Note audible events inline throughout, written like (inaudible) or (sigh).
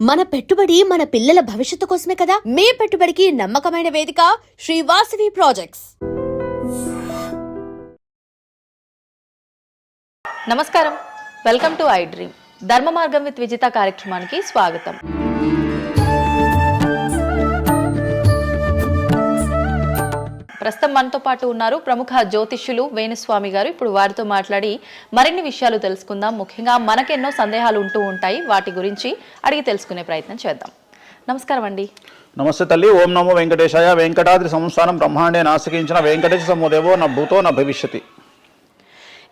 మన పెట్టుబడి మన పిల్లల భవిష్యత్తు కోసమే కదా? మీ పెట్టుబడికి నమ్మకమైన వేదిక శ్రీవాసవి ప్రాజెక్ట్స్ నమస్కారం. Welcome to I dream Dharma Margam with Vijitha కార్యక్రమానికి స్వాగతం. ప్రస్తుతం మనతో పాటు ఉన్నారు ప్రముఖ జ్యోతిష్యులు వేణుస్వామి గారు. ఇప్పుడు వారితో మాట్లాడి మరిన్ని విషయాలు తెలుసుకుందాం. ముఖ్యంగా మనకెన్నో సందేహాలు ఉంటూ ఉంటాయి. వాటి గురించి అడిగి తెలుసుకునే ప్రయత్నం చేద్దాం. నమస్కారం అండి. నమస్తే తల్లి. ఓం నమో వెంకటేశాయ. వెంకటాద్రి సంస్థానం బ్రహ్మాండే నాశకించిన వెంకటేశ సమోదేవో నా భూతో నా భవిష్యతి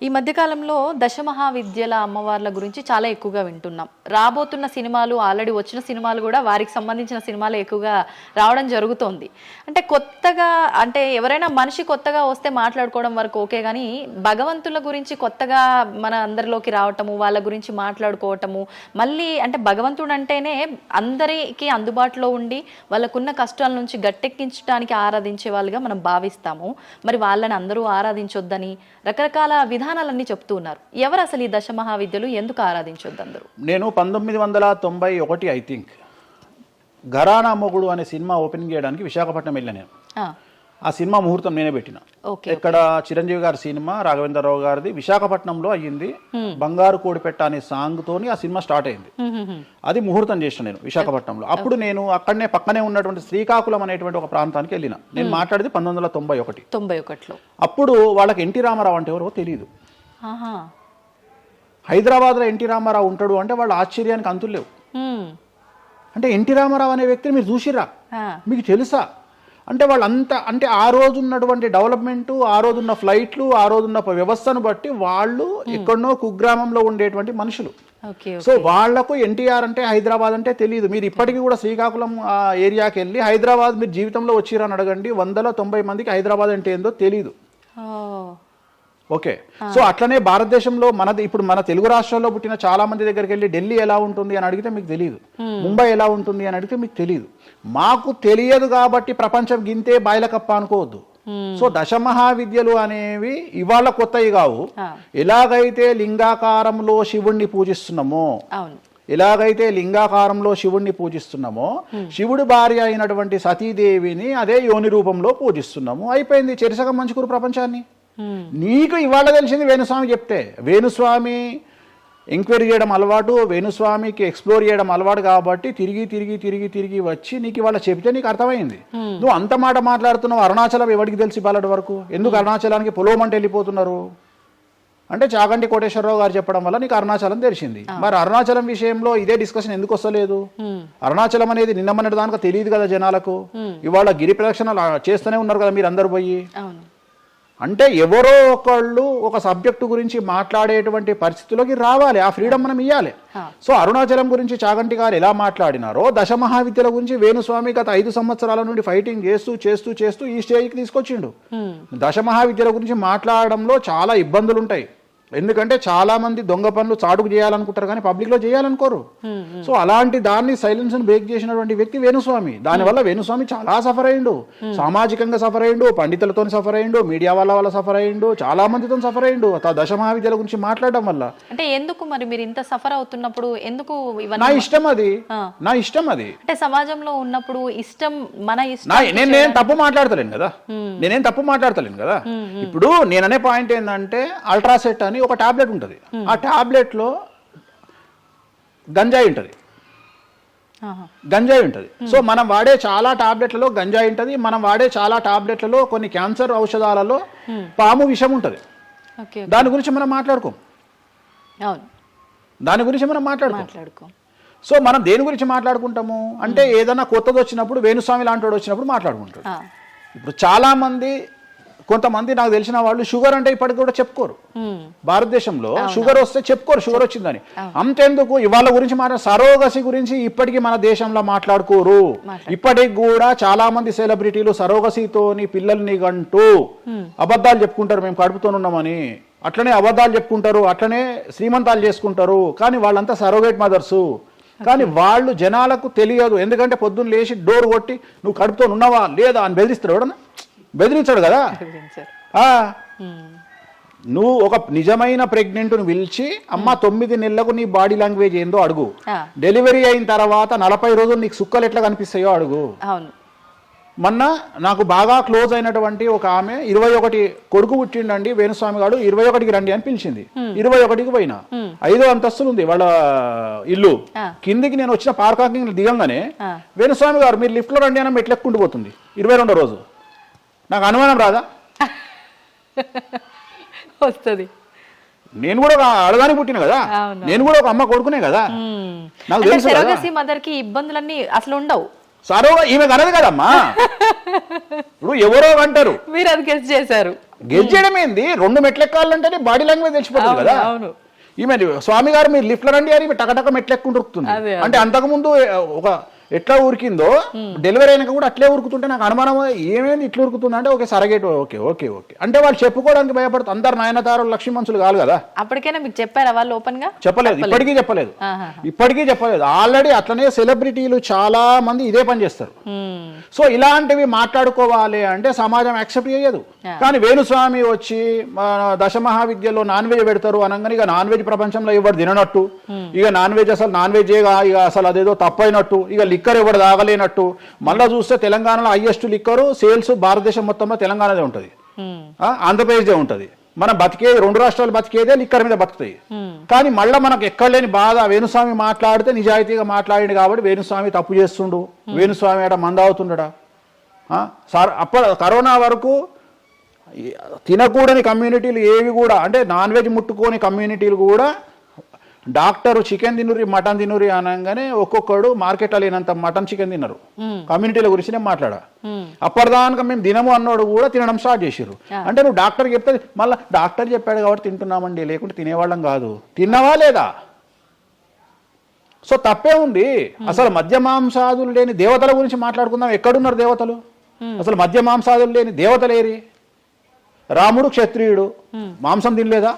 ఈ మధ్యకాలంలో దశమహావిద్యల అమ్మవార్ల గురించి చాలా ఎక్కువగా వింటున్నాం. రాబోతున్న సినిమాలు ఆల్రెడీ వచ్చిన సినిమాలు కూడా వారికి సంబంధించిన సినిమాలు ఎక్కువగా రావడం జరుగుతోంది. అంటే కొత్తగా అంటే ఎవరైనా మనిషి కొత్తగా వస్తే మాట్లాడుకోవడం వరకు ఓకే కానీ భగవంతుల గురించి కొత్తగా మన అందరిలోకి రావటము వాళ్ళ గురించి మాట్లాడుకోవటము మళ్ళీ అంటే భగవంతుడు అంటేనే అందరికీ అందుబాటులో ఉండి వాళ్ళకున్న కష్టాల నుంచి గట్టెక్కించడానికి ఆరాధించే వాళ్ళుగా మనం భావిస్తాము. మరి వాళ్ళని అందరూ ఆరాధించొద్దని రకరకాల విధానాలన్నీ చెప్తూ ఉన్నారు. ఎవరు అసలు ఈ దశ మహావిద్యలు ఎందుకు ఆరాధించొద్దు అందరూ? నేను పంతొమ్మిది వందల తొంభై ఒకటి ఐ థింక్ ఘరానా మొగుడు అనే సినిమా ఓపెనింగ్ చేయడానికి విశాఖపట్నం వెళ్ళాను నేను. ఆ, సినిమా ముహూర్తం నేనే పెట్టిన. ఇక్కడ చిరంజీవి గారి సినిమా రాఘవేంద్రరావు గారిది విశాఖపట్నంలో అయ్యింది. బంగారు కోడిపెట్ట అనే సాంగ్ తోని ఆ సినిమా స్టార్ట్ అయింది. అది ముహూర్తం చేసిన నేను విశాఖపట్నంలో. అప్పుడు నేను అక్కడనే పక్కనే ఉన్నటువంటి శ్రీకాకుళం అనేటువంటి ఒక ప్రాంతానికి వెళ్ళిన. నేను మాట్లాడేది పంతొమ్మిది వందల తొంభై ఒకటి. తొంభై ఒకటిలో. అప్పుడు వాళ్ళకి ఎన్టీ రామారావు అంటే ఎవరో తెలియదు హైదరాబాద్లో ఎన్టీ రామారావు ఉంటాడు అంటే వాళ్ళ ఆశ్చర్యానికి అంతులు లేవు. హ్మ్. అంటే ఎన్టీ రామారావు అనే వ్యక్తిని మీరు చూసిరా మీకు తెలుసా? అంటే వాళ్ళంతా అంటే ఆ రోజు ఉన్నటువంటి డెవలప్మెంట్ ఆ రోజు ఉన్న ఫ్లైట్లు ఆ రోజు ఉన్న వ్యవస్థను బట్టి వాళ్ళు ఎక్కడనో కుగ్రామంలో ఉండేటువంటి మనుషులు. సో వాళ్ళకు ఎన్టీఆర్ అంటే హైదరాబాద్ అంటే తెలియదు మీరు ఇప్పటికీ కూడా శ్రీకాకుళం ఏరియాకి వెళ్ళి హైదరాబాద్ మీరు జీవితంలో వచ్చిరని అడగండి. వందల తొంభై మందికి హైదరాబాద్ అంటే ఏందో తెలియదు ఓకే. సో అట్లనే భారతదేశంలో మనది ఇప్పుడు మన తెలుగు రాష్ట్రాల్లో పుట్టిన చాలా మంది దగ్గరికి వెళ్ళి ఢిల్లీ ఎలా ఉంటుంది అని అడిగితే మీకు తెలియదు ముంబై ఎలా ఉంటుంది అని అడిగితే మీకు తెలియదు మాకు తెలియదు కాబట్టి ప్రపంచం గింతే బాయిలకప్ప అనుకోవద్దు. సో దశమహావిద్యలు అనేవి ఇవాళ కొత్తవి కావు. ఎలాగైతే లింగాకారంలో శివుణ్ణి పూజిస్తున్నామో ఎలాగైతే లింగాకారంలో శివుణ్ణి పూజిస్తున్నామో శివుడి భార్య అయినటువంటి సతీదేవిని అదే యోని రూపంలో పూజిస్తున్నాము. అయిపోయింది. చెరిసగం మంచుకురు ప్రపంచాన్ని. నీకు ఇవాళ తెలిసింది వేణుస్వామి చెప్తే వేణుస్వామి ఎంక్వైరీ చేయడం అలవాటు వేణుస్వామికి ఎక్స్ప్లోర్ చేయడం అలవాటు కాబట్టి తిరిగి తిరిగి తిరిగి తిరిగి వచ్చి నీకు ఇవాళ చెప్తే నీకు అర్థమైంది. నువ్వు అంత మాట మాట్లాడుతున్నావు అరుణాచలం ఎవరికి తెలిసి ఇవాళ వరకు? ఎందుకు అరుణాచలానికి పొలోమంటే వెళ్ళిపోతున్నారు? అంటే చాగంటి కోటేశ్వరరావు గారు చెప్పడం వల్ల నీకు అరుణాచలం తెలిసింది. మరి అరుణాచలం విషయంలో ఇదే డిస్కషన్ ఎందుకు వస్తలేదు? అరుణాచలం అనేది నిన్న మొన్నటి దానికి తెలియదు కదా జనాలకు. ఇవాళ గిరి ప్రదక్షిణలు ఆ- చేస్తూనే ఉన్నారు కదా మీరు అందరు పోయి అంటే ఎవరో ఒకళ్ళు ఒక సబ్జెక్టు గురించి మాట్లాడేటువంటి పరిస్థితిలోకి రావాలి. ఆ ఫ్రీడమ్ మనం ఇవ్వాలి సో అరుణాచలం గురించి చాగంటి గారు ఎలా మాట్లాడినారో దశ మహావిద్యల గురించి వేణుస్వామి గత ఐదు సంవత్సరాల నుండి ఫైటింగ్ చేస్తూ చేస్తూ చేస్తూ ఈ స్టేజ్కి తీసుకొచ్చిండు. దశ మహావిద్యల గురించి మాట్లాడడంలో చాలా ఇబ్బందులు ఉంటాయి ఎందుకంటే చాలా మంది దొంగ పనులు చాటుకు చేయాలనుకుంటారు కానీ పబ్లిక్లో చేయాలనుకోరు. సో అలాంటి దాన్ని సైలెన్స్ బ్రేక్ చేసినటువంటి వ్యక్తి వేణుస్వామి. దానివల్ల వేణుస్వామి చాలా సఫర్ అయ్యిండు. సామాజికంగా సఫర్ అయ్యిండు పండితులతో సఫర్ అయ్యిండు మీడియా వాళ్ళ వల్ల సఫర్ అయ్యిండు చాలా మందితో సఫర్ అయ్యిండు. త- దశ మహావిద్యల గురించి మాట్లాడడం వల్ల. అంటే ఎందుకు మరి మీరు ఇంత సఫర్ అవుతున్నప్పుడు ఎందుకు నా ఇష్టం అది. నా ఇష్టం అది. అంటే సమాజంలో ఉన్నప్పుడు ఇష్టం మన ఇష్టం నేను నేను తప్పు మాట్లాడతలేను కదా. నేనేం తప్పు మాట్లాడతలేను కదా. ఇప్పుడు నేననే పాయింట్ ఏంటంటే అల్ట్రాసెట్ అని ఒక టాబ్లెట్ ఉంటుంది. ఆ టాబ్లెట్లో గంజాయి ఉంటుంది. గంజాయి ఉంటుంది. సో మనం వాడే చాలా టాబ్లెట్లలో గంజాయి ఉంటుంది. మనం వాడే చాలా టాబ్లెట్లలో కొన్ని క్యాన్సర్ ఔషధాలలో పాము విషం ఉంటుంది. దాని గురించి మనం మాట్లాడుకోం. దాని గురించి మనం మాట్లాడుకోం. సో మనం దేని గురించి మాట్లాడుకుంటాము? అంటే ఏదైనా కొత్తది వచ్చినప్పుడు వేణుస్వామి లాంటి వాడు వచ్చినప్పుడు మాట్లాడుకుంటాడు. ఇప్పుడు చాలా మంది కొంతమంది నాకు తెలిసిన వాళ్ళు షుగర్ అంటే ఇప్పటికి కూడా చెప్పుకోరు. భారతదేశంలో షుగర్ వస్తే చెప్పుకోరు షుగర్ వచ్చిందని. అంతెందుకు? ఇవాళ గురించి మాట సరోగసి గురించి ఇప్పటికీ మన దేశంలో మాట్లాడుకోరు. ఇప్పటికి కూడా చాలా మంది సెలబ్రిటీలు సరోగసితోని పిల్లల్ని గంటూ అబద్ధాలు చెప్పుకుంటారు మేము కడుపుతోనున్నామని. అట్లనే అబద్ధాలు చెప్పుకుంటారు అట్లనే శ్రీమంతాలు చేసుకుంటారు. కానీ వాళ్ళంతా సరోగేట్ మదర్సు. కానీ వాళ్ళు జనాలకు తెలియదు. ఎందుకంటే పొద్దున్న లేచి డోర్ కొట్టి నువ్వు కడుపుతో ఉన్నావా లేదా? అని బెదిరిస్తాడు ఎవడన్నా బెదిరించాడు కదా. నువ్వు ఒక నిజమైన ప్రెగ్నెంట్ను పిలిచి అమ్మ తొమ్మిది నెలలకు నీ బాడీ లాంగ్వేజ్ ఏందో అడుగు. డెలివరీ అయిన తర్వాత నలభై రోజులు నీకు సుక్కలు ఎట్లా కనిపిస్తాయో అడుగు. మొన్న నాకు బాగా క్లోజ్ అయినటువంటి ఒక ఆమె ఇరవై ఒకటి కొడుకు పుట్టిండండి వేణుస్వామి గారు ఇరవై ఒకటికి రండి అని పిలిచింది. ఇరవై ఒకటికి పోయినా. ఐదో అంతస్తులు ఉంది వాళ్ళ ఇల్లు. కిందికి నేను వచ్చిన పార్కింగ్ దిగంగానే. వేణుస్వామి గారు మీరు లిఫ్ట్లో రండి అని మెట్లెక్కుంటూ పోతుంది ఇరవై రెండో రోజు. నాకు అనుమానం రాదా? (laughs) వస్తుంది. నేను కూడా ఒక అడగాని పుట్టిన కదా. నేను కూడా ఒక అమ్మ కొడుకునే కదా? నాకు తెలుసు మదర్కి ఇబ్బందులన్నీ అసలు ఉండవు. సరే ఈమె కనదు కదమ్మా. (laughs) ఇప్పుడు ఎవరో అంటారు. మీరు అది గెస్ చేశారు. గెలిచేయడం ఏంది? రెండు మెట్లెక్కాలంటేనే బాడీ లాంగ్వేజ్ తెలిసిపోతుంది కదా? అవును. ఈమె స్వామి గారు మీరు లిఫ్ట్ రండి అని టకటక మెట్లెక్కుంటుంది అదే, అంటే అంతకుముందు ఒక ఎట్లా ఉరికిందో డెలివరీ అయినాక కూడా అట్లే ఉరుకుతుంటే నాకు అనుమానం ఏమేమి ఇట్లా ఉరుకుతుంది అంటే okay surrogate okay okay okay. అంటే వాళ్ళు చెప్పుకోవడానికి భయపడుతుంది అందరు నయనతారులు లక్ష్మీ మనుషులు కాదు కదా. అప్పటికైనా మీకు చెప్పారా వాళ్ళు ఓపెన్గా? చెప్పలేదు ఇప్పటికీ చెప్పలేదు. ఇప్పటికీ చెప్పలేదు. ఆల్రెడీ అట్లనే సెలబ్రిటీలు చాలా మంది ఇదే పని చేస్తారు. సో ఇలాంటివి మాట్లాడుకోవాలి అంటే సమాజం యాక్సెప్ట్ చేయదు. కానీ వేణుస్వామి వచ్చి మన దశమహావిద్యలో నాన్ వెజ్ పెడతారు అనగానే ఇక నాన్ వెజ్ ప్రపంచంలో ఎవరు తిననట్టు. ఇక నాన్ వెజ్ అసలు నాన్ వెజ్ ఇక అసలు అదేదో తప్పైనట్టు. ఇక లిక్కర్ ఎవరు తాగలేనట్టు. మళ్ళా చూస్తే తెలంగాణలో హైయెస్ట్ లిక్కరు సేల్స్ భారతదేశం మొత్తంలో తెలంగాణదే ఉంటుంది. ఆ, ఆంధ్రప్రదేశ్దే ఉంటుంది. మనం బతికే రెండు రాష్ట్రాలు బతికేదే లిక్కర్ మీద బతుకుతాయి. కానీ మళ్ళీ మనకు ఎక్కడ లేని బాధ వేణుస్వామి మాట్లాడితే నిజాయితీగా మాట్లాడిండు కాబట్టి వేణుస్వామి తప్పు చేస్తుండు. వేణుస్వామి ఆడ మంద అవుతుండడా? ఆ, సార్ అప్ప కరోనా వరకు తినకూడని కమ్యూనిటీలు ఏవి కూడా అంటే నాన్ వెజ్ ముట్టుకోని కమ్యూనిటీలు కూడా డాక్టర్ చికెన్ తినురి మటన్ తినురి అనగానే ఒక్కొక్కడు మార్కెట్లో లేనంత మటన్ చికెన్ తిన్నారు కమ్యూనిటీల గురించి నేను మాట్లాడా? అప్పటిదాకా మేము తినము అన్నోడు కూడా తినడం స్టార్ట్ చేసిర్రు. అంటే నువ్వు డాక్టర్ చెప్తే మళ్ళీ డాక్టర్ చెప్పాడు కాబట్టి తింటున్నామండి లేకుంటే తినేవాళ్ళం కాదు. తిన్నావా లేదా? సో తప్పే ఉంది. అసలు మద్య మాంసాదులు లేని దేవతల గురించి మాట్లాడుకుందాం. ఎక్కడున్నారు దేవతలు? అసలు మద్య మాంసాదులు లేని దేవతలు ఏరి రాముడు క్షత్రియుడు. మాంసం తినలేదా?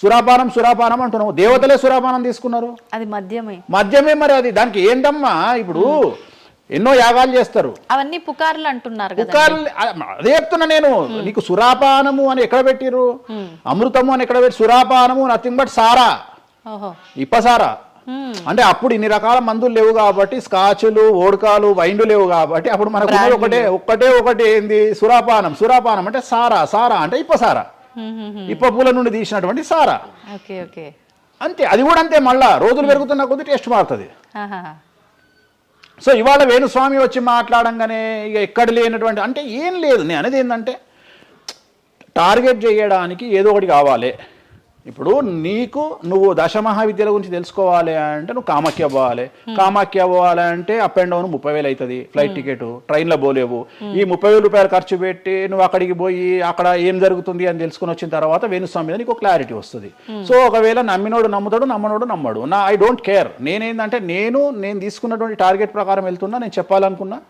సురాపానం సురాపానం అంటున్నావు. దేవతలే సురాపానం తీసుకున్నారు. అది మద్యమే. మద్యమే మరి అది. దానికి ఏంటమ్మా ఇప్పుడు ఎన్నో యాగాలు చేస్తారు. అవన్నీ పుకార్లు అంటున్నారు పుకార్లు అదే చెప్తున్నా నేను. నీకు సురాపానము అని ఎక్కడ పెట్టిర్రు? అమృతము అని ఎక్కడ పెట్టి సురాపానము నథింగ్ బట్ సారా. ఇప్పసారా. అంటే అప్పుడు ఇన్ని రకాల మందులు లేవు కాబట్టి స్కాచ్లు ఓడకాలు వైండ్లు లేవు కాబట్టి అప్పుడు మనకు ఒకటే ఒక్కటే ఒకటి ఏంది? సురాపానం సురాపానం అంటే సారా సారా అంటే ఇప్పసారా. ఇప్ప పూల నుండి తీసినటువంటి సారా. అంతే అది కూడా అంతే మళ్ళా రోజులు పెరుగుతున్న కొద్ది టేస్ట్ మారుతుంది. సో ఇవాళ వేణుస్వామి వచ్చి మాట్లాడంగానే ఇక ఎక్కడ లేనటువంటి అంటే ఏం లేదు నేను అనేది ఏంటంటే టార్గెట్ చేయడానికి ఏదో ఒకటి కావాలి. ఇప్పుడు నీకు నువ్వు దశమహావిద్యల గురించి తెలుసుకోవాలి అంటే నువ్వు కామాఖ్య పోవాలి. కామాఖ్య పోవాలి అంటే అప్ అండ్ డౌన్ ముప్పై వేలు అవుతుంది. ఫ్లైట్ టికెట్ ట్రైన్లో పోలేవు. ఈ ముప్పై వేల రూపాయలు ఖర్చు పెట్టి నువ్వు అక్కడికి పోయి అక్కడ ఏం జరుగుతుంది అని తెలుసుకుని వచ్చిన తర్వాత వేణుస్వామి మీద నీకు క్లారిటీ వస్తుంది. సో ఒకవేళ నమ్మినోడు నమ్ముతాడు నమ్మనోడు నమ్మడు. నా ఐ డోంట్ కేర్ నేనేందంటే నేను నేను తీసుకున్నటువంటి టార్గెట్ ప్రకారం వెళ్తున్నా నేను చెప్పాలనుకున్నా.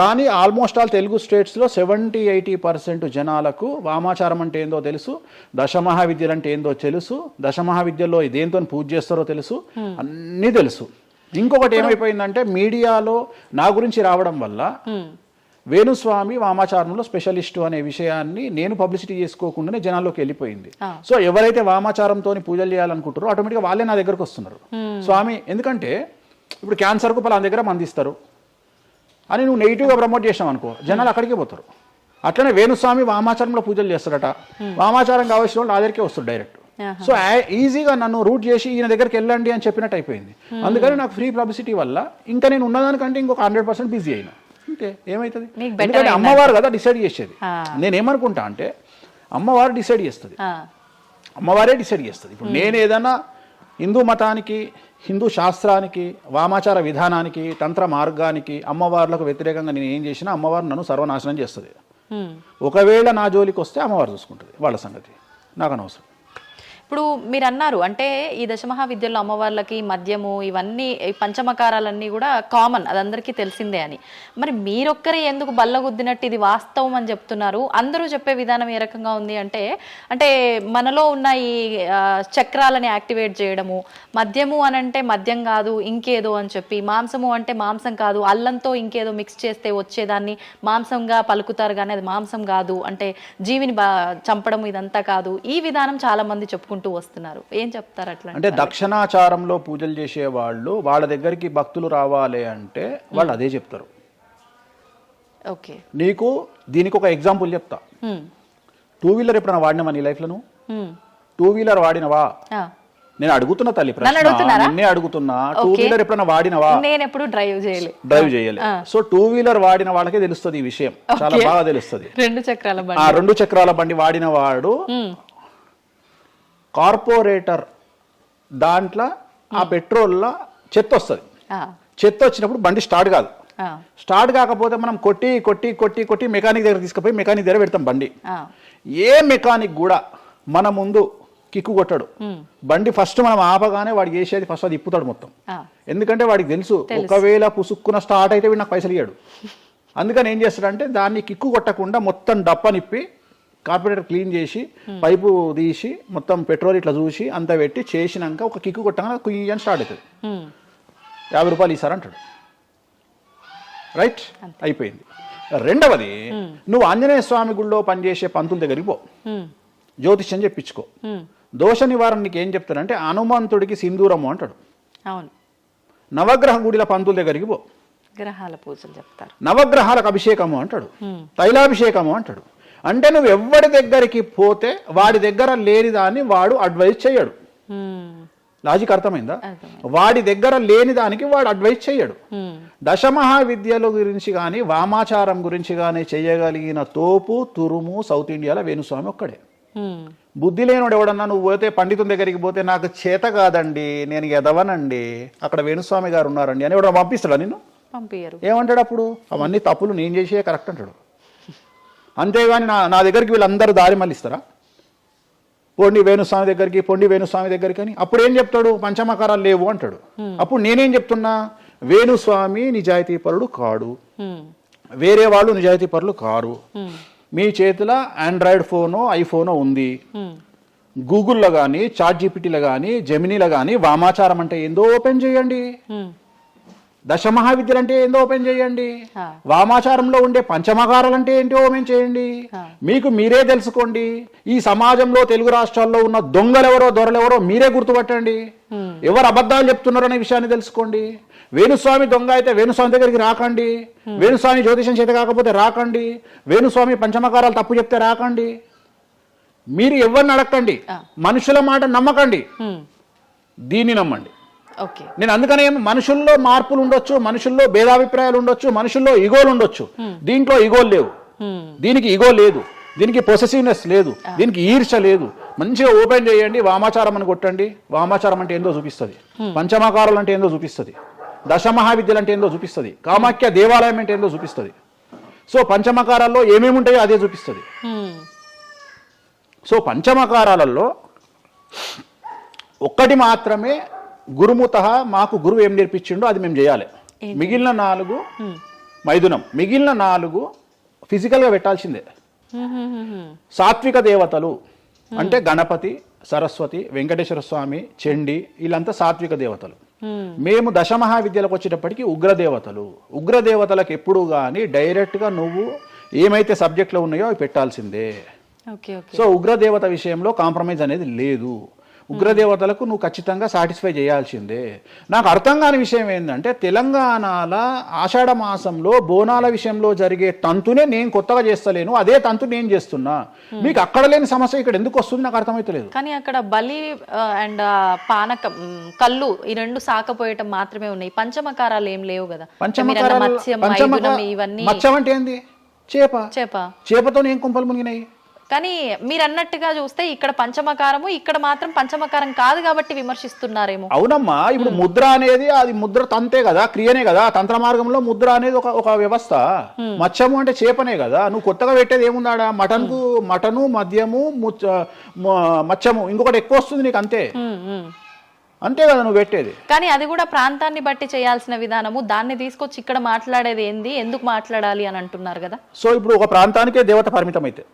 కానీ ఆల్మోస్ట్ ఆల్ తెలుగు స్టేట్స్లో సెవెంటీ ఎయిటీ పర్సెంట్ జనాలకు వామాచారం అంటే ఏందో తెలుసు దశమహావిద్యలు అంటే ఏందో తెలుసు దశమహావిద్యల్లో దేంతో పూజ చేస్తారో తెలుసు అన్నీ తెలుసు. ఇంకొకటి ఏమైపోయిందంటే మీడియాలో నా గురించి రావడం వల్ల వేణుస్వామి వామాచారంలో స్పెషలిస్టు అనే విషయాన్ని నేను పబ్లిసిటీ చేసుకోకుండానే జనాల్లోకి వెళ్ళిపోయింది. సో ఎవరైతే వామాచారంతో పూజలు చేయాలనుకుంటారో ఆటోమేటిక్గా వాళ్ళే నా దగ్గరకు వస్తున్నారు. స్వామి ఎందుకంటే ఇప్పుడు క్యాన్సర్కు పలానా దగ్గర మందిస్తారు అని నువ్వు నెగిటివ్గా ప్రమోట్ చేసావు అనుకో జనాలు అక్కడికే పోతారు. అట్లనే వేణుస్వామి వామాచారంలో పూజలు చేస్తాడట వామాచారం కావాల్సిన వాళ్ళు నా దగ్గరికే వస్తాడు డైరెక్ట్. సో ఈజీగా నన్ను రూట్ చేసి ఈయన దగ్గరికి వెళ్ళండి అని చెప్పినట్టు అయిపోయింది. అందుకని నాకు ఫ్రీ పబ్లిసిటీ వల్ల ఇంకా నేను ఉన్నదానికంటే ఇంకొక హండ్రెడ్ పర్సెంట్ బిజీ అయినా. ఏమవుతుంది మీకు better ఎందుకంటే అమ్మవారు కదా డిసైడ్ చేసేది. నేను ఏమనుకుంటా అంటే అమ్మవారు డిసైడ్ చేస్తుంది. అమ్మవారే డిసైడ్ చేస్తుంది. ఇప్పుడు నేను ఏదైనా హిందూ మతానికి హిందూ శాస్త్రానికి వామాచార విధానానికి తంత్ర మార్గానికి అమ్మవార్లకు వ్యతిరేకంగా నేను ఏం చేసినా అమ్మవారు నన్ను సర్వనాశనం చేస్తుంది. మ్మ్. ఒకవేళ నా జోలికి వస్తే అమ్మవారు చూసుకుంటుంది. వాళ్ళ సంగతి. నాకు అనవసరం. ఇప్పుడు మీరు అన్నారు అంటే ఈ దశమహావిద్యలో అమ్మవార్లకి మద్యము ఇవన్నీ ఈ పంచమకారాలన్నీ కూడా కామన్ అది అందరికీ తెలిసిందే అని. మరి మీరొక్కరే ఎందుకు బల్లగుద్దినట్టు ఇది వాస్తవం అని చెప్తున్నారు? అందరూ చెప్పే విధానం ఏ రకంగా ఉంది అంటే అంటే మనలో ఉన్న ఈ చక్రాలని యాక్టివేట్ చేయడము మద్యము అని అంటే మద్యం కాదు ఇంకేదో అని చెప్పి మాంసము అంటే మాంసం కాదు అల్లంతో ఇంకేదో మిక్స్ చేస్తే వచ్చేదాన్ని మాంసంగా పలుకుతారు కానీ అది మాంసం కాదు అంటే జీవిని బా చంపడం ఇదంతా కాదు ఈ విధానం చాలా మంది చెప్పుకుంటూ వస్తున్నారు. ఏం చెప్తారు అట్లా అంటే దక్షిణాచారంలో పూజలు చేసే వాళ్ళు వాళ్ళ దగ్గరికి భక్తులు రావాలి అంటే వాళ్ళు అదే చెప్తారు. ఓకే. నీకు దీనికి ఒక ఎగ్జాంపుల్ చెప్తా. టూ వీలర్ ఎప్పుడైనా వాడినావా నీ లైఫ్లో నువ్వు టూ వీలర్ వాడినవా? నేను అడుగుతున్నా తల్లి నన్ను ప్రశ్న అడుగుతున్నా. టూ. వీలర్ ఎప్పుడైనా వాడినవా? నేను ఎప్పుడు డ్రైవ్ చేయలే. డ్రైవ్ చేయాలి. సో టూ వీలర్ వాడిన వాళ్ళకే తెలుస్తుంది ఈ విషయం. చాలా. బాగా తెలుస్తుంది. రెండు చక్రాల ఆ బండి రెండు చక్రాల బండి వాడిన వాడు. కార్పొరేటర్ దాంట్లో ఆ పెట్రోల్లో చెత్త వస్తుంది. చెత్త వచ్చినప్పుడు బండి స్టార్ట్ కాదు. స్టార్ట్ కాకపోతే మనం కొట్టి కొట్టి కొట్టి కొట్టి మెకానిక్ దగ్గర తీసుకుపోయి మెకానిక్ దగ్గర పెడతాం బండి. ఏ మెకానిక్ కూడా మన ముందు కిక్కు కొట్టాడు. మ్మ్. బండి ఫస్ట్ మనం ఆపగానే వాడికి చేసేది ఫస్ట్ అది ఇప్పుతాడు మొత్తం. ఎందుకంటే వాడికి తెలుసు. ఒకవేళ పుసుక్కున స్టార్ట్ అయితే వీడు నాకు పైసలు ఇయ్యాడు. అందుకని ఏం చేస్తాడంటే దాన్ని కిక్కు కొట్టకుండా మొత్తం డప్పనిప్పి కార్పొరేటర్ క్లీన్ చేసి పైపు తీసి మొత్తం పెట్రోల్ ఇట్లా చూసి అంతా పెట్టి చేసినాక ఒక కిక్కు కొట్టగా కుయ్యి అని స్టార్ట్ అవుతుంది. యాభై రూపాయలు ఇస్తారంటాడు రైట్? అయిపోయింది. రెండవది నువ్వు ఆంజనేయ స్వామి గుళ్ళో పనిచేసే పంతుల దగ్గరికి పో. జ్యోతిష్యం చెప్పించుకో. దోష నివారణకి ఏం చెప్తారంటే హనుమంతుడికి సింధూరము అంటాడు. అవును. నవగ్రహ గుడిల పంతుల దగ్గరికి పో. గ్రహాల పూజలు చెప్తారు. నవగ్రహాలకు అభిషేకము అంటాడు. తైలాభిషేకము అంటాడు. అంటే నువ్వు ఎవరి దగ్గరికి పోతే వాడి దగ్గర లేని దాన్ని వాడు అడ్వైజ్ చేయడు. లాజిక్ అర్థమైందా. వాడి దగ్గర లేని దానికి వాడు అడ్వైజ్ చేయడు మ్మ్. దశమహావిద్యల గురించి కానీ వామాచారం గురించి కానీ చేయగలిగిన తోపు తురుము సౌత్ ఇండియాలో వేణుస్వామి ఒక్కడే మ్మ్. బుద్ధి లేనివాడు ఎవడన్నా నువ్వు పోతే పండితుని దగ్గరికి పోతే నాకు చేత కాదండి నేను ఎదవనండి అక్కడ వేణుస్వామి గారు ఉన్నారండి అని ఎవడన్నా పంపిస్తాడా నిన్ను పంపించరు ఏమంటాడు అప్పుడు అవన్నీ తప్పులు నేను చేసే కరెక్ట్ అంటాడు అంతేగాని నా నా దగ్గరికి వీళ్ళందరూ దారి మళ్ళిస్తారా? పొండి వేణుస్వామి దగ్గరికి పొండి వేణుస్వామి దగ్గరికి అని. అప్పుడు ఏం చెప్తాడు? పంచమకారాలు లేవు అంటాడు. అప్పుడు నేనేం చెప్తున్నా? వేణుస్వామి నిజాయితీ పరుడు కాడు. వేరే వాళ్ళు నిజాయితీ పరులు కారు. మీ చేతిలో ఆండ్రాయిడ్ ఫోనో ఐఫోనో ఉంది. గూగుల్లో కానీ చాట్ జీపీటీలో కానీ జెమినీలో కానీ వామాచారం అంటే ఏందో ఓపెన్ చేయండి. మ్మ్. దశమహావిద్యలు అంటే ఏందో ఓపెన్ చేయండి. వామాచారంలో ఉండే పంచమకారాలు అంటే ఏంటో ఓపెన్ చేయండి. మీకు మీరే తెలుసుకోండి ఈ సమాజంలో తెలుగు రాష్ట్రాల్లో ఉన్న దొంగలెవరో దొరలెవరో మీరే గుర్తుపట్టండి. ఎవరు అబద్ధాలు చెప్తున్నారనే విషయాన్ని తెలుసుకోండి వేణుస్వామి దొంగ అయితే వేణుస్వామి దగ్గరికి రాకండి వేణుస్వామి జ్యోతిషం చేత కాకపోతే రాకండి వేణుస్వామి పంచమకారాలు తప్పు చెప్తే రాకండి మీరు ఎవరిని అడగండి. మనుషుల మాట నమ్మకండి మ్మ్. దీన్ని నమ్మండి నేను అందుకనే మనుషుల్లో మార్పులు ఉండొచ్చు మనుషుల్లో భేదాభిప్రాయాలు ఉండొచ్చు మనుషుల్లో ఇగోలు ఉండొచ్చు. దీంట్లో ఇగోలు లేవు. దీనికి ఇగో లేదు. దీనికి పొసెసివ్నెస్ లేదు. దీనికి ఈర్ష లేదు. మంచిగా ఓపెన్ చేయండి వామాచారం అని కొట్టండి. వామాచారం అంటే ఏందో చూపిస్తుంది. పంచమకారాలు అంటే ఏందో చూపిస్తుంది. దశమహావిద్యలు అంటే ఏందో చూపిస్తుంది. కామాఖ్య దేవాలయం అంటే ఏందో చూపిస్తుంది. సో పంచమకారాల్లో ఏమేమి ఉంటాయో అదే చూపిస్తుంది. సో పంచమకారాలలో ఒక్కటి మాత్రమే గురుముత మాకు గురువు ఏం నేర్పించిండో అది మేము చేయాలి. మిగిలిన నాలుగు మైథునం మిగిలిన నాలుగు ఫిజికల్గా పెట్టాల్సిందే. సాత్విక దేవతలు అంటే గణపతి సరస్వతి వెంకటేశ్వర స్వామి చండి వీళ్ళంతా సాత్విక దేవతలు. మ్మ్. దశమహావిద్యలకు వచ్చేటప్పటికి ఉగ్రదేవతలు ఉగ్రదేవతలకు ఎప్పుడు కానీ డైరెక్ట్గా నువ్వు ఏమైతే సబ్జెక్టులో ఉన్నాయో అవి పెట్టాల్సిందే. సో ఉగ్రదేవత విషయంలో కాంప్రమైజ్ అనేది లేదు. ఉగ్రదేవతలకు నువ్వు ఖచ్చితంగా సాటిస్ఫై చేయాల్సిందే. నాకు అర్థం కాని విషయం ఏంటంటే తెలంగాణల ఆషాఢ మాసంలో బోనాల విషయంలో జరిగే తంతునే నేను కొత్తగా చేస్తలేను అదే తంతు నేను చేస్తున్నా. మీకు అక్కడ లేని సమస్య ఇక్కడ ఎందుకు వస్తుంది నాకు అర్థమైతలేదు. కానీ అక్కడ బలి అండ్ పానకం కళ్ళు ఈ రెండు సాకపోయటం మాత్రమే ఉన్నాయి. పంచమకారాలు ఏం లేవు కదా. పంచమకారాలు ఇవన్నీ మత్స్యం అంటే ఏంది? చేప. చేప. చేపతో ఏం కుంపలు మునిగినాయి? కానీ మీరు అన్నట్టుగా చూస్తే ఇక్కడ పంచమకారము ఇక్కడ మాత్రం పంచమకారం కాదు కాబట్టి విమర్శిస్తున్నారేమో. అవునమ్మా ఇప్పుడు ముద్ర అనేది అది ముద్ర తంతే కదా క్రియనే కదా తంత్ర మార్గంలో ముద్ర అనేది ఒక ఒక వ్యవస్థ. మత్స్యము అంటే చేపనే కదా నువ్వు కొత్తగా పెట్టేది ఏముందాడా? మటను మద్యము ముచ్చ మ- మత్స్యము ఇంకొకటి ఎక్కువ వస్తుంది నీకు అంతే. అంతే కదా నువ్వు పెట్టేది. కానీ అది కూడా ప్రాంతాన్ని బట్టి చేయాల్సిన విధానము దాన్ని తీసుకొచ్చి ఇక్కడ మాట్లాడేది ఏంది ఎందుకు మాట్లాడాలి అని అంటున్నారు కదా. సో ఇప్పుడు ఒక ప్రాంతానికే దేవత పరిమితం అయితే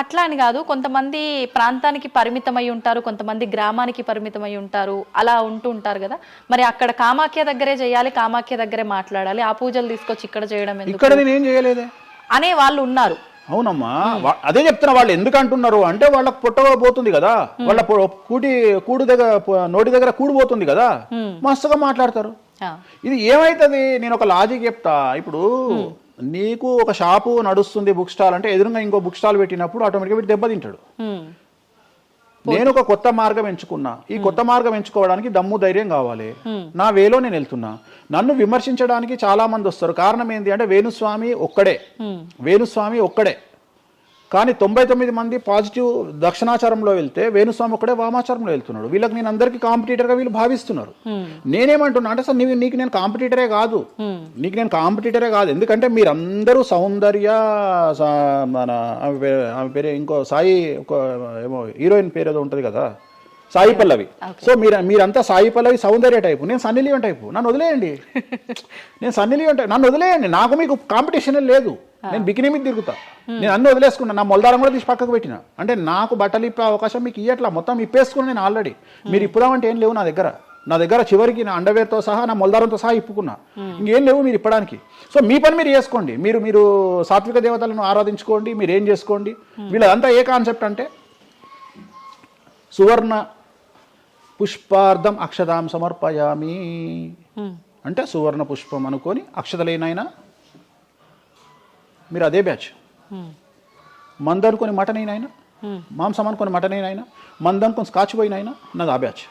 అట్లా అని కాదు కొంతమంది ప్రాంతానికి పరిమితమై ఉంటారు కొంతమంది గ్రామానికి పరిమితమై ఉంటారు అలా ఉంటూ ఉంటారు కదా. మరి అక్కడ కామాఖ్య దగ్గరే చేయాలి కామాఖ్య దగ్గరే మాట్లాడాలి ఆ పూజలు తీసుకొచ్చి ఇక్కడ చేయడం ఇక్కడ నేను ఏం చేయలేదే. అనే వాళ్ళు ఉన్నారు. అవునమ్మా అదే చెప్తున్నా వాళ్ళు ఎందుకు అంటున్నారు అంటే వాళ్ళకి పొట్ట పోతుంది కదా. వాళ్ళ కూటి కూడు దగ్గర నోటి దగ్గర కూడు పోతుంది కదా. మస్తుగా మాట్లాడతారు. ఇది ఏమైతుంది? నేను ఒక లాజిక్ చెప్తా. ఇప్పుడు నీకు ఒక షాపు నడుస్తుంది బుక్ స్టాల్ అంటే ఎదురుగా ఇంకో బుక్ స్టాల్ పెట్టినప్పుడు ఆటోమేటిక్గా వీడు దెబ్బతింటాడు. నేను ఒక కొత్త మార్గం ఎంచుకున్నా. ఈ కొత్త మార్గం ఎంచుకోవడానికి దమ్ము ధైర్యం కావాలి. నా వేలో నేను వెళ్తున్నా. నన్ను విమర్శించడానికి చాలా మంది వస్తారు. కారణం ఏంటి అంటే వేణుస్వామి ఒక్కడే. వేణుస్వామి ఒక్కడే. కానీ తొంభై తొమ్మిది మంది పాజిటివ్ దక్షిణాచారంలో వెళ్తే వేణుస్వామి ఒక్కడే వామాచారంలో వెళ్తున్నాడు. వీళ్ళకి నేను అందరికీ కాంపిటీటర్గా వీళ్ళు భావిస్తున్నారు. నేనేమంటున్నా అంటే సార్ నీవు నీకు నేను కాంపిటీటరే కాదు. నీకు నేను కాంపిటీటరే కాదు. ఎందుకంటే మీరందరూ సౌందర్య మన ఆమె పేరు ఆమె పేరు ఇంకో సాయి ఒక ఏమో హీరోయిన్ పేరు ఏదో ఉంటుంది కదా. సాయి పల్లవి. సో మీరు మీరంతా సాయి పల్లవి సౌందర్య టైపు. నేను సన్నీ లియోన్ టైపు. నన్ను వదిలేయండి. (laughs) నేను సన్నీ లియోన్ టైపు నన్ను వదిలేయండి. నాకు మీకు కాంపిటీషన్ లేదు. నేను బికినీ మీద తిరుగుతా. నేను అన్ని వదిలేసుకున్నా. నా మొలదారం కూడా తీసి పక్కకు పెట్టిన. అంటే నాకు బట్టలు ఇప్పే అవకాశం మీకు ఇయ్యట్లా. మొత్తం ఇప్పేసుకున్నా నేను ఆల్రెడీ మీరు ఇప్పుదామంటే ఏం లేవు నా దగ్గర. నా దగ్గర చివరికి నా అండర్వేర్తో సహా నా మొలదారంతో సహా ఇప్పుకున్నా. ఇంకేం లేవు మీరు ఇప్పడానికి. సో మీ పని మీరు చేసుకోండి. మీరు మీరు సాత్విక దేవతలను ఆరాధించుకోండి. మీరు ఏం చేసుకోండి? వీళ్ళదంతా ఏ కాన్సెప్ట్ అంటే సువర్ణ పుష్పార్థం అక్షతాం సమర్పయామి. అంటే సువర్ణ పుష్పం అనుకొని అక్షతలేనైనా మీరు అదే బ్యాచ్. ఉమ్, మంద అనుకొని మటన్ అయినా మాంసం అనుకొని మటన్ అయినా మంద అనుకొని స్కాచ్ పోయినైనా నాది ఆ బ్యాచ్.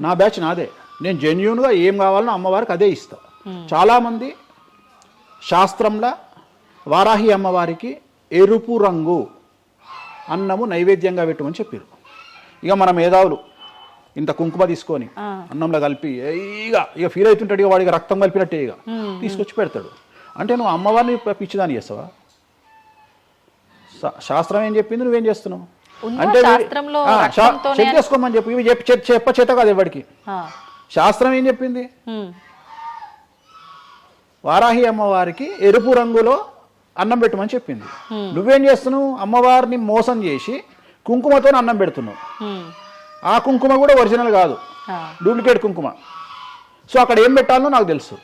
నా బ్యాచ్ నాదే. నేను జెన్యున్గా ఏం కావాలనో అమ్మవారికి అదే ఇస్తా. చాలామంది శాస్త్రంలో వారాహి అమ్మవారికి ఎరుపు రంగు అన్నము నైవేద్యంగా పెట్టమని చెప్పారు ఇక మన మేధావులు ఇంత కుంకుమ తీసుకొని అన్నంలో కలిపి ఇక ఇక ఫీల్ అవుతుంటాడు ఇక వాడికి రక్తం కలిపినట్టే ఇక. తీసుకొచ్చి పెడతాడు. అంటే నువ్వు అమ్మవారిని ప- పిచ్చిదాని చేస్తావా? శాస్త్రం ఏం చెప్పింది? నువ్వేం చేస్తున్నావు? అంటే చెక్ చేసుకోమని చెప్పు. ఇవి చెప్పి చెప్- చెప్ప చేత కాదు ఎవరికి శాస్త్రం ఏం చెప్పింది? వారాహి అమ్మవారికి ఎరుపు రంగులో అన్నం పెట్టమని చెప్పింది. నువ్వేం చేస్తున్నావు? అమ్మవారిని మోసం చేసి కుంకుమతో అన్నం పెడుతున్నావు. ఆ కుంకుమ కూడా ఒరిజినల్ కాదు. డూప్లికేట్ కుంకుమ. సో అక్కడ ఏం పెట్టాలో నాకు తెలుసు.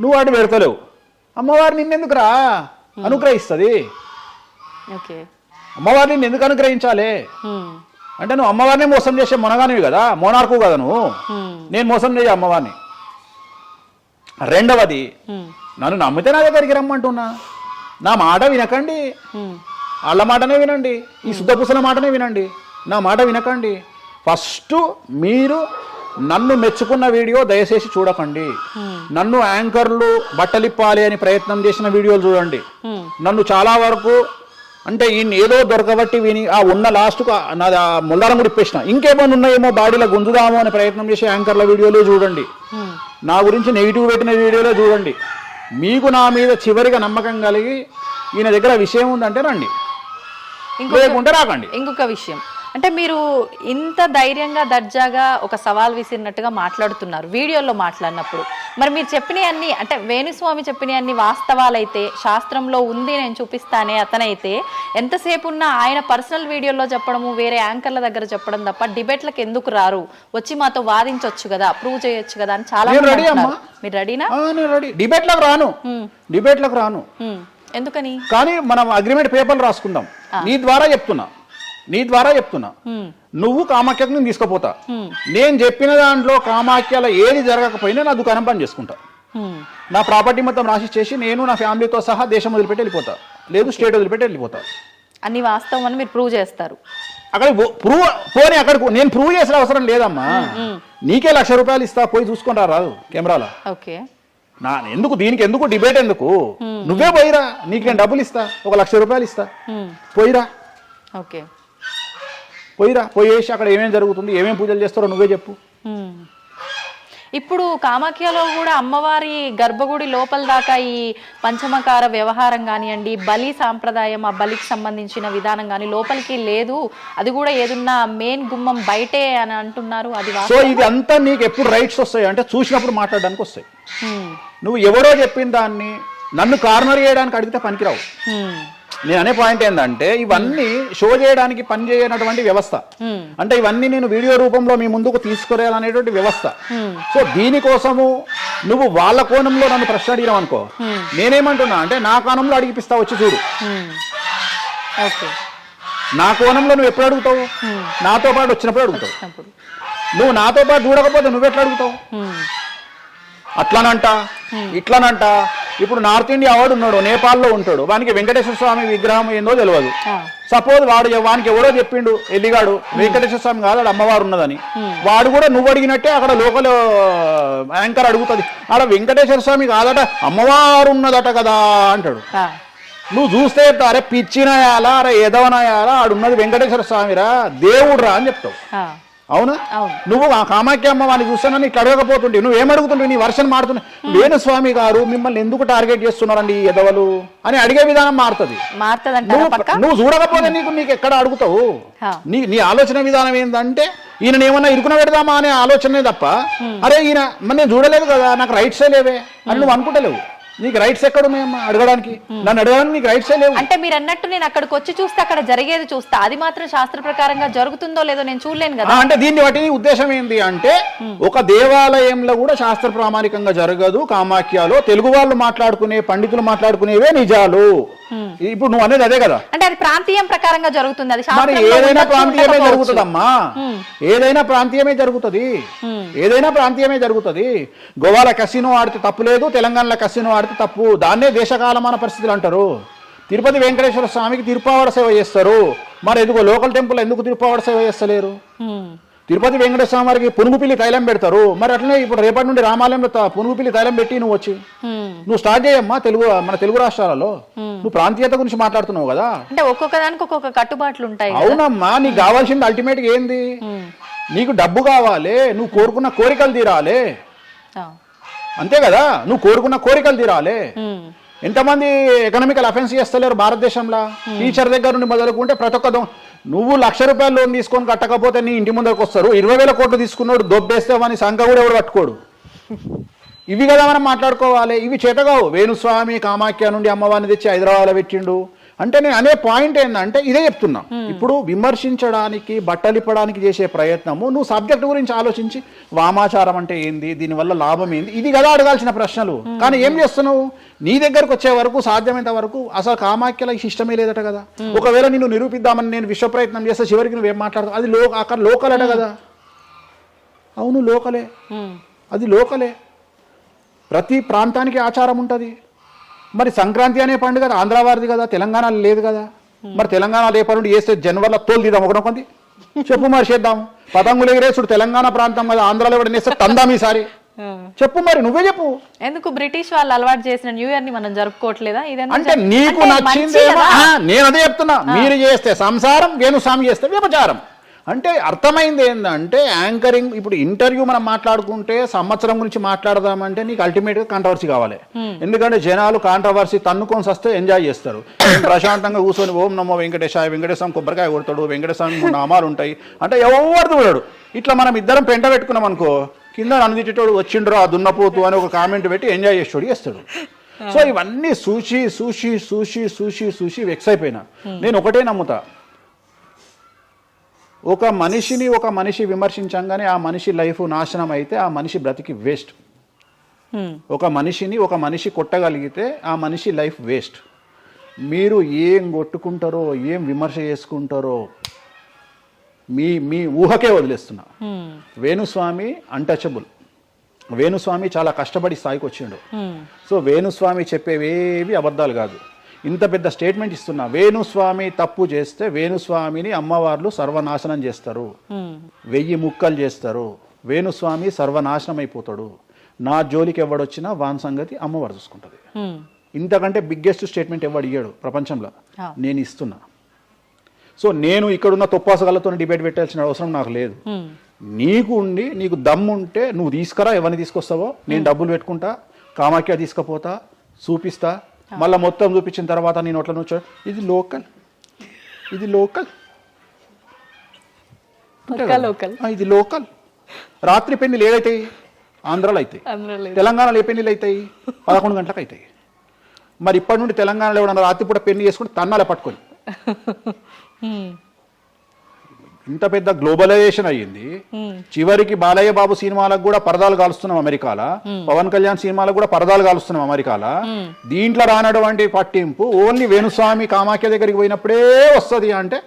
నువ్వు వాటి పెడతలేవు. అమ్మవారు నిన్నెందుకురా? అనుగ్రహిస్తుంది. ఓకే. అమ్మవారిని నిన్ను ఎందుకు అనుగ్రహించాలి? ఉమ్, అంటే నువ్వు అమ్మవారిని మోసం చేసే మొనగానివి కదా మోనార్కు కదా నువ్వు. ఉమ్, నేను మోసం చేయ అమ్మవారిని. రెండవది నన్ను నమ్మితే నా దగ్గరికి రమ్మంటున్నా. నా మాట వినకండి. వాళ్ళ మాటనే వినండి. ఈ శుద్ధపూసల మాటనే వినండి. నా మాట వినకండి. ఫస్ట్ మీరు నన్ను మెచ్చుకున్న వీడియో దయచేసి చూడకండి. నన్ను యాంకర్లు బట్టలిప్పాలి అని ప్రయత్నం చేసిన వీడియోలు చూడండి. నన్ను చాలా వరకు అంటే ఈయన ఏదో దొరకబట్టి విని ఆ ఉన్న లాస్ట్కు నాది ఆ ముల్లారం కూడా ఇప్పేసిన. ఇంకేమైనా ఉన్నాయేమో బాడీలో గుంజుదామో అని ప్రయత్నం చేసే యాంకర్ల వీడియోలు చూడండి. నా గురించి నెగిటివ్ పెట్టిన వీడియోలో చూడండి. మీకు నా మీద చివరిగా నమ్మకం కలిగి ఈయన దగ్గర విషయం ఉందంటే రండి. ఇంకొక లేకుంటే రాకండి. ఇంకొక విషయం. అంటే మీరు ఇంత ధైర్యంగా దర్జాగా ఒక సవాల్ విసిరినట్టుగా మాట్లాడుతున్నారు వీడియోలో మాట్లాడినప్పుడు. మరి మీరు చెప్పినవన్నీ అంటే వేణుస్వామి చెప్పినవన్నీ వాస్తవాలైతే శాస్త్రంలో ఉంది నేను చూపిస్తానే అతనైతే ఎంతసేపు ఉన్నా ఆయన పర్సనల్ వీడియోలో చెప్పడము వేరే యాంకర్ల దగ్గర చెప్పడం తప్ప డిబేట్లకు ఎందుకు రారు? వచ్చి మాతో వాదించవచ్చు కదా ప్రూవ్ చేయొచ్చు కదా అని చాలా. మీరు రెడీనా? డిబేట్లకు రాను. డిబేట్లకు రాను. ఎందుకని? కానీ మనం అగ్రిమెంట్ పేపర్లు రాసుకుందాం. నీ ద్వారా చెప్తున్నా. నీ ద్వారా చెప్తున్నా. నువ్వు కామాఖ్యకు నేను తీసుకుపోతా. నేను చెప్పిన దాంట్లో కామాఖ్యలో ఏది జరగకపోయినా నా దుకాణం పని చేసుకుంటా. నా ప్రాపర్టీ మొత్తం రాసి చేసి నేను నా ఫ్యామిలీతో సహా దేశం వదిలిపెట్టి వెళ్ళిపోతా. లేదు స్టేట్ వదిలిపెట్టి వెళ్ళిపోతా. అన్ని వాస్తవం అని మీరు ప్రూవ్ చేస్తారు. అక్కడ ప్రూవ్ పోనీ అక్కడ నేను ప్రూవ్ చేసిన అవసరం లేదమ్మా. నీకే లక్ష రూపాయలు ఇస్తా పోయి చూసుకొని రా రాదు కెమెరాలో. ఓకే. నా ఎందుకు దీనికి ఎందుకు డిబేట్ ఎందుకు? నువ్వే పోయిరా నీకు నేను డబ్బులు ఇస్తా ఒక లక్ష రూపాయలు ఇస్తా. పోయిరా. ఓకే. పోయిరా పోయేసి అక్కడ ఏమేం జరుగుతుంది ఏమేం పూజలు చేస్తారో నువ్వే చెప్పు. ఇప్పుడు కామాఖ్యలో కూడా అమ్మవారి గర్భగుడి లోపల దాకా ఈ పంచమకార వ్యవహారం కానివ్వండి బలి సాంప్రదాయం ఆ బలికి సంబంధించిన విధానం కానీ లోపలికి లేదు. అది కూడా ఏదున్నా మెయిన్ గుమ్మం బయటే అని అంటున్నారు. అది సో ఇది అంతా నీకు ఎప్పుడు రైట్స్ వస్తాయి? అంటే చూసినప్పుడు మాట్లాడడానికి వస్తాయి. నువ్వు ఎవరో చెప్పిన దాన్ని నన్ను కార్నర్ చేయడానికి అడిగితే పనికిరావు. నేను అనే పాయింట్ ఏంటంటే ఇవన్నీ షో చేయడానికి పనిచేయనటువంటి వ్యవస్థ. అంటే ఇవన్నీ నేను వీడియో రూపంలో మీ ముందుకు తీసుకురాలనేటువంటి వ్యవస్థ. సో దీనికోసము నువ్వు వాళ్ళ కోణంలో నన్ను ప్రశ్న అడిగినావు అనుకో నేనేమంటున్నా అంటే నా కోణంలో అడిగిపిస్తా వచ్చి చూడు. నా కోణంలో నువ్వు ఎప్పుడు అడుగుతావు? నాతో పాటు వచ్చినప్పుడు అడుగుతావు. నువ్వు నాతో పాటు చూడకపోతే నువ్వు ఎట్లా అడుగుతావు. అట్లనంట ఇట్లనంట. ఇప్పుడు నార్త్ ఇండియా వాడు ఉన్నాడు నేపాల్లో ఉంటాడు. వానికి వెంకటేశ్వర స్వామి విగ్రహం ఏందో తెలియదు. సపోజ్ వాడు వానికి ఎవడో చెప్పిండు ఎల్లిగాడు వెంకటేశ్వర స్వామి కాదు ఆడ అమ్మవారు ఉన్నదని. వాడు కూడా నువ్వు అడిగినట్టే అక్కడ లోకల్ యాంకర్ అడుగుతుంది. ఆడ వెంకటేశ్వర స్వామి కాదట అమ్మవారు ఉన్నదట కదా అంటాడు. నువ్వు చూస్తే చెప్తావు, అరే పిచ్చినాయాలా అరే ఎదవనాయాలా ఆడున్నది వెంకటేశ్వర స్వామిరా దేవుడురా అని చెప్తావు. అవునా. నువ్వు ఆ కామాఖ్య అమ్మ వాడిని చూస్తానని ఇట్లా అడగకపోతుంటే నువ్వు ఏమడుగుతుంటే నీ వర్షన్ మారుతున్నావు వేణుస్వామి గారు మిమ్మల్ని ఎందుకు టార్గెట్ చేస్తున్నారండి ఎదవలు? అని అడిగే విధానం మారుతుంది. నువ్వు చూడకపోతే నీకు నీకు ఎక్కడ అడుగుతావు. నీ నీ ఆలోచన విధానం ఏంటంటే ఈయన ఏమన్నా ఇరుకున పెడదామా అనే ఆలోచనే తప్ప అరే ఈయన మరి నేను చూడలేదు కదా నాకు రైట్సే లేవే అని నువ్వు అనుకుంటలేవు. నీకు రైట్స్ ఎక్కడ ఉన్నాయమ్మా అడగడానికి. నన్ను అడగడానికి నీకు రైట్సే లేవు. అంటే మీరు అన్నట్టు నేను అక్కడికి వచ్చి చూస్తే అక్కడ జరిగేది చూస్తా. అది మాత్రం శాస్త్ర ప్రకారంగా జరుగుతుందో లేదో నేను చూడలేను కదా. అంటే దీన్ని నీ ఉద్దేశం ఏంటి అంటే ఒక దేవాలయంలో కూడా శాస్త్ర ప్రామాణికంగా జరగదు కామాఖ్యలో. తెలుగు వాళ్ళు మాట్లాడుకునే పండితులు మాట్లాడుకునేవే నిజాలు. ఇప్పుడు నువ్వు అనేది అదే కదా. అంటే అది ప్రాంతీయం ప్రకారంగా జరుగుతుంది అది మరి ఏదైనా ప్రాంతీయమే. జరుగుతుందమ్మా. ఏదైనా ప్రాంతీయమే జరుగుతుంది. ఏదైనా ప్రాంతీయమే జరుగుతుంది. గోవాల కసినో ఆడితే తప్పు లేదు తెలంగాణలో కసినో ఆడితే తప్పు. దాన్నే దేశకాలమాన పరిస్థితులు అంటారు. తిరుపతి వెంకటేశ్వర స్వామికి తిరుపావడ సేవ చేస్తారు. మరి ఎందుకో లోకల్ టెంపుల్ ఎందుకు తిరుపావడ సేవ చేస్తలేరు. తిరుపతి వెంకటేశ్వర వారికి పునుగుపిల్లి తైలం పెడతారు. మరి అట్లనే ఇప్పుడు రేపటి నుండి రామాలయంలో పునుగుపిల్లి తైలం పెట్టి నువ్వు వచ్చి. నువ్వు స్టార్ట్ చేయమ్మా తెలుగు మన తెలుగు రాష్ట్రాలలో. నువ్వు ప్రాంతీయత గురించి మాట్లాడుతున్నావు కదా. అంటే ఒక్కొక్క దానికి ఒక్కొక్క కట్టుబాట్లు ఉంటాయి. అవునమ్మా నీకు కావాల్సింది అల్టిమేట్ ఏంది? నీకు డబ్బు కావాలి నువ్వు కోరుకున్న కోరికలు తీరాలి. అంతే కదా నువ్వు కోరుకున్న కోరికలు తీరాలి. ఎంతమంది ఎకనామికల్ అఫెన్స్ చేస్తలేరు భారతదేశంలో? టీచర్ దగ్గర నుండి మొదలుకుంటే ప్రతి ఒక్క నువ్వు లక్ష రూపాయలు లోన్ తీసుకొని కట్టకపోతే నీ ఇంటి ముందరకు వస్తారు. ఇరవై వేల కోట్లు తీసుకున్నాడు దొబ్బేస్తే వాని సంఖ కూడా ఎవడు పట్టుకోడు. (laughs) ఇవి కదా మనం మాట్లాడుకోవాలి. ఇవి చేతగావు. వేణుస్వామి కామాఖ్య నుండి అమ్మవారిని తెచ్చి హైదరాబాద్లో పెట్టిండు. అంటే నేను అనే పాయింట్ ఏంటంటే ఇదే చెప్తున్నా. ఇప్పుడు విమర్శించడానికి బట్టలిప్పడానికి చేసే ప్రయత్నము నువ్వు సబ్జెక్ట్ గురించి ఆలోచించి వామాచారం అంటే ఏంది దీనివల్ల లాభం ఏంది ఇది కదా అడగాల్సిన ప్రశ్నలు. కానీ ఏం చేస్తున్నావు? నీ దగ్గరకు వచ్చే వరకు సాధ్యమైనంత వరకు అసలు కామాఖ్యల ఇష్టమే లేదట కదా. ఒకవేళ నిన్ను నిరూపిద్దామని నేను విశ్వ ప్రయత్నం చేస్తే చివరికి నువ్వేం మాట్లాడతావు? అది లో అక్కడ లోకల్ అట కదా. అవును లోకలే. అది లోకలే. ప్రతి ప్రాంతానికి ఆచారం ఉంటుంది. మరి సంక్రాంతి అనే పండుగ ఆంధ్ర వారిది కదా తెలంగాణలో లేదు కదా. మరి తెలంగాణ రేపటి నుండి వేస్తే జనవరిలో తోలు తీద్దాం ఒకనొకంది చెప్పు మరి చేద్దాం. పతంగులు ఎగిరేసుడు తెలంగాణ ప్రాంతం కదా ఆంధ్రాలో కూడా నేస్తే తందాం ఈసారి. చెప్పు మరి నువ్వే చెప్పు. ఎందుకు బ్రిటిష్ వాళ్ళు అలవాటు చేసిన న్యూ ఇయర్ని మనం జరుపుకోవట్లేదా? అంటే నీకు కదా. ఆ, నేను అదే చెప్తున్నా. మీరు చేస్తే సంసారం వేణుస్వామి చేస్తే వ్యభిచారం. అంటే అర్థమైంది ఏంటంటే యాంకరింగ్ ఇప్పుడు ఇంటర్వ్యూ మనం మాట్లాడుకుంటే సంవత్సరం గురించి మాట్లాడదామంటే నీకు అల్టిమేట్గా కాంట్రవర్సీ కావాలి ఎందుకంటే జనాలు కాంట్రవర్సీ తన్నుకొని వస్తే ఎంజాయ్ చేస్తారు. ప్రశాంతంగా కూర్చొని ఓం నమో వెంకటేశాయ వెంకటేశ్వరం కొబ్బరికాయ కొడతాడు వెంకటేశ్వరం నామాలు ఉంటాయి. అంటే ఎవరు చూడడు ఇట్లా మనం ఇద్దరం పెంట పెట్టుకున్నాం అనుకో కింద నన్ను తిట్టేటోడు వచ్చిండ్రో ఆ దున్నపోతు అని ఒక కామెంట్ పెట్టి ఎంజాయ్ చేసేటోడు చేస్తాడు. సో ఇవన్నీ సూచి సూచి సూచి సూచి సూచి వెక్స్ అయిపోయినా. నేను ఒకటే నమ్ముతా. ఒక మనిషిని ఒక మనిషి విమర్శించంగానే ఆ మనిషి లైఫ్ నాశనం అయితే ఆ మనిషి బ్రతికి వేస్ట్ హ్మ్. ఒక మనిషిని ఒక మనిషి కొట్టగలిగితే ఆ మనిషి లైఫ్ వేస్ట్ మీరు ఏం కొట్టుకుంటారో ఏం విమర్శ చేసుకుంటారో మీ మీ ఊహకే వదిలేస్తున్నా హ్మ్. వేణుస్వామి అన్టచబుల్ వేణుస్వామి చాలా కష్టపడి స్థాయికి వచ్చిండు హ్మ్. సో వేణుస్వామి చెప్పేవేవి అబద్ధాలు కాదు ఇంత పెద్ద స్టేట్మెంట్ ఇస్తున్నా. వేణుస్వామి తప్పు చేస్తే వేణుస్వామిని అమ్మవార్లు సర్వనాశనం చేస్తారు. వెయ్యి ముక్కలు చేస్తారు. వేణుస్వామి సర్వనాశనం అయిపోతాడు నా జోలికి ఎవడొచ్చినా వాన్ సంగతి అమ్మవారు చూసుకుంటుంది. ఇంతకంటే బిగ్గెస్ట్ స్టేట్మెంట్ ఎవడు ఇయ్యాడు ప్రపంచంలో. నేను ఇస్తున్నా. సో నేను ఇక్కడున్న తొప్పాసగాళ్ళతో డిబేట్ పెట్టాల్సిన అవసరం నాకు లేదు. నీకు ఉండి నీకు దమ్ము ఉంటే నువ్వు తీసుకురా ఎవరిని తీసుకొస్తావో? నేను డబ్బులు పెట్టుకుంటా కామాఖ్య తీసుకుపోతా చూపిస్తా మళ్ళీ మొత్తం చూపించిన తర్వాత నేను నోట్ల నుంచి ఇది లోకల్. ఇది లోకల్. లోకల్. ఇది లోకల్. రాత్రి పెళ్ళిలు ఏడైతాయి? ఆంధ్రాలో అవుతాయి తెలంగాణలో ఏ పెళ్ళిలు అవుతాయి పదకొండు గంటలకు అవుతాయి మరి ఇప్పటి నుండి తెలంగాణలో ఎవడన్నా రాత్రిపూట పెళ్ళి చేసుకుని తన్నాలే పట్టుకొని. (laughs) ఇంత పెద్ద గ్లోబలైజేషన్ అయ్యింది. చివరికి బాలయ్య బాబు సినిమాలకు కూడా పరదాలు కాలుస్తున్నాం అమెరికాల. పవన్ కళ్యాణ్ సినిమాలకు కూడా పరదాలు కాలుస్తున్నాం అమెరికాల. దీంట్లో రానటువంటి పట్టింపు ఓన్లీ వేణుస్వామి కామాఖ్య దగ్గరికి పోయినప్పుడే వస్తుంది అంటే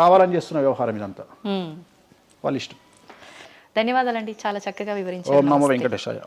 కావాలని చేస్తున్న వ్యవహారం ఇదంతా. వాళ్ళ ఇష్టం. ధన్యవాదాలండి. చాలా చక్కగా వివరించారు. ఓం నమో వెంకటేశాయ.